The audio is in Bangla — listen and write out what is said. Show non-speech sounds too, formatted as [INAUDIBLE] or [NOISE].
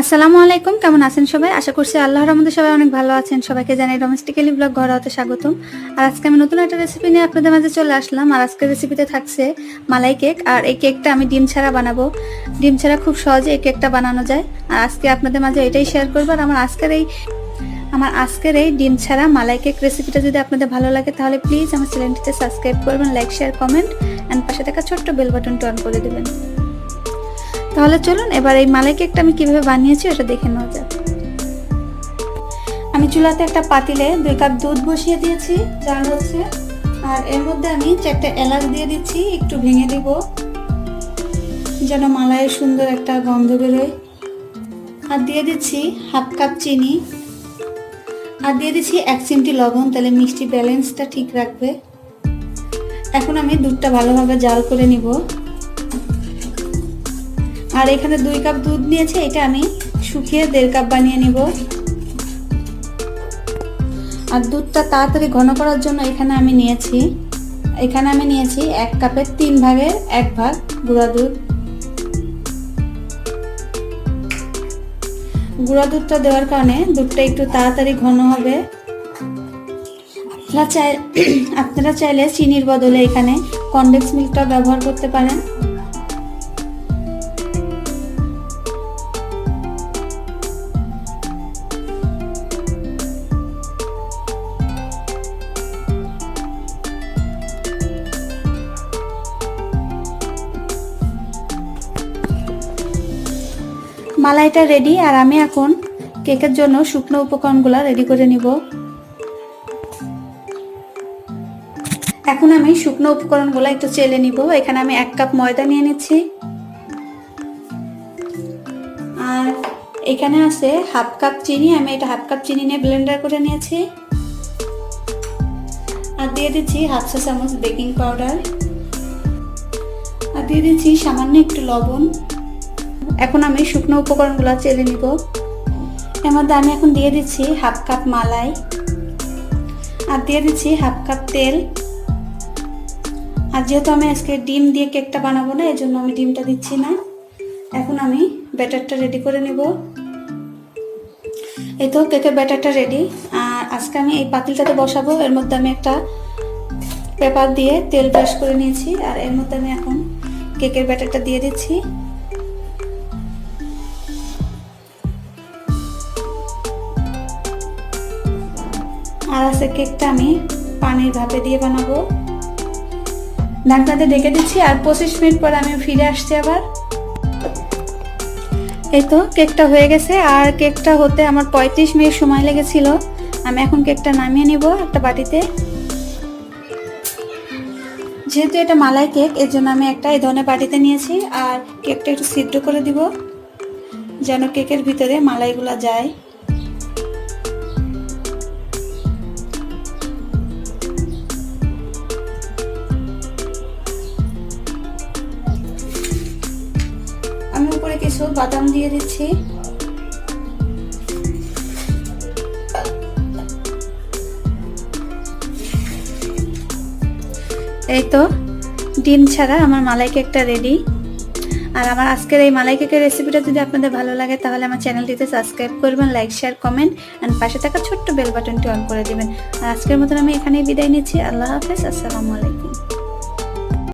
আসসালামু আলাইকুম, কেমন আছেন সবাই? আশা করছি আল্লাহর রহমতে সবাই অনেক ভালো আছেন। সবাইকে জানাই ডোমেস্টিক্যালি ব্লগ ঘর হতে স্বাগতম। আর আজকে আমি নতুন একটা রেসিপি নিয়ে আপনাদের মাঝে চলে আসলাম। আর আজকের রেসিপিতে থাকছে মালাই কেক আর এই কেকটা আমি ডিম ছাড়া বানাবো। ডিম ছাড়া খুব সহজে এই কেকটা বানানো যায়। আর আজকে আপনাদের মাঝে এটাই শেয়ার করব। আর আমার আজকের এই, আমার আজকের এই ডিম ছাড়া মালাই কেক রেসিপিটা যদি আপনাদের ভালো লাগে, তাহলে প্লিজ আমার চ্যানেলটিতে সাবস্ক্রাইব করবেন লাইক শেয়ার কমেন্ট অ্যান্ড পাশে থাকা ছোট্ট বেল বাটনটি অন করে দেবেন। তাহলে চলুন, এবার এই মালাই কেকটা আমি কীভাবে বানিয়েছি ওটা দেখে নেওয়া যাক। আমি চুলাতে একটা পাতিলে দুই কাপ দুধ বসিয়ে দিয়েছি, জাল হচ্ছে। আর এর মধ্যে আমি চারটে এলাচ দিয়ে দিচ্ছি, একটু ভেঙে দিব, যেন মালাইয়ের সুন্দর একটা গন্ধ বেরোয়। আর দিয়ে দিচ্ছি হাফ কাপ চিনি। আর দিয়ে দিচ্ছি এক চিমটি লবণ, তাহলে মিষ্টি ব্যালেন্সটা ঠিক রাখবে। এখন আমি দুধটা ভালোভাবে জাল করে নিব। আর এখানে দুই কাপ দুধ নিয়েছে, এটা আমি শুকিয়ে দেড় কাপ বানিয়ে নিব। আর দুধটা তাড়াতাড়ি ঘন করার জন্য এখানে আমি নিয়েছি, এখানে আমি নিয়েছি এক কাপের তিন ভাগের এক ভাগ গুঁড়া দুধ। গুঁড়া দুধটা দেওয়ার কারণে দুধটা একটু তাড়াতাড়ি ঘন হবে। আপনারা চাই [CLEARS THROAT] আপনারা চাইলে চিনির বদলে এখানে কনডেন্স মিল্কটা ব্যবহার করতে পারেন। মালাইটা রেডি আর আমি এখন কেকের জন্য শুকনো উপকরণগুলো রেডি করে নিব। এখন আমি শুকনো উপকরণগুলো একটু চেলে নিব। এখানে আমি এক কাপ ময়দা নিয়ে নিচ্ছি। আর এখানে আছে হাফ কাপ চিনি, আমি এটা হাফ কাপ চিনি নিয়ে ব্লেন্ডার করে নিয়েছি। আর দিয়ে দিচ্ছি হাফ চা চামচ বেকিং পাউডার আর দিয়ে দিচ্ছি সামান্য একটু লবণ। এখন আমি শুকনো উপকরণগুলো চেলে নিব। এর মধ্যে আমি এখন দিয়ে দিচ্ছি হাফ কাপ মালাই আর দিয়ে দিচ্ছি হাফ কাপ তেল। আর যেহেতু আমি আজকে ডিম দিয়ে কেকটা বানাবো না এই জন্য আমি ডিমটা দিচ্ছি না। এখন আমি ব্যাটারটা রেডি করে নেব। এই তো কেকের ব্যাটারটা রেডি আর আজকে আমি এই পাতিলটাতে বসাবো। এর মধ্যে আমি একটা পেপার দিয়ে তেল ব্রাশ করে নিয়েছি। আর এর মধ্যে আমি এখন কেকের ব্যাটারটা দিয়ে দিচ্ছি। আর আছে কেকটা আমি পানির ভাপে দিয়ে বানাবো। ঢাকনাতে ঢেকে দিচ্ছি, আর পঁচিশ মিনিট পর আমি ফিরে আসছি আবার। এই তো, কেকটা হয়ে গেছে, আর কেকটা হতে আমার পঁয়ত্রিশ মিনিট সময় লেগেছিল। আমি এখন কেকটা নামিয়ে নিব একটা বাটিতে। যেহেতু এটা মালাই কেক, এর জন্য আমি একটা এই ধরনের বাটিতে নিয়েছি, আর কেকটা একটু সিদ্ধ করে দিব, যেন কেকের ভিতরে মালাইগুলো যায়। উপরে কিছু বাদাম দিয়ে দিচ্ছি। এই তো, ডিম ছাড়া আমার মালাই কেকটা রেডি আর আমার আজকের এই মালাই কেকের রেসিপিটা যদি আপনাদের ভালো লাগে, তাহলে আমার চ্যানেলটিতে সাবস্ক্রাইব করবেন লাইক শেয়ার কমেন্ট অ্যান্ড পাশে থাকা ছোট্ট বেল বাটনটি অন করে দেবেন। আর আজকের মতন আমি এখানেই বিদায় নিচ্ছি। আল্লাহ হাফেজ, আসসালামু আলাইকুম।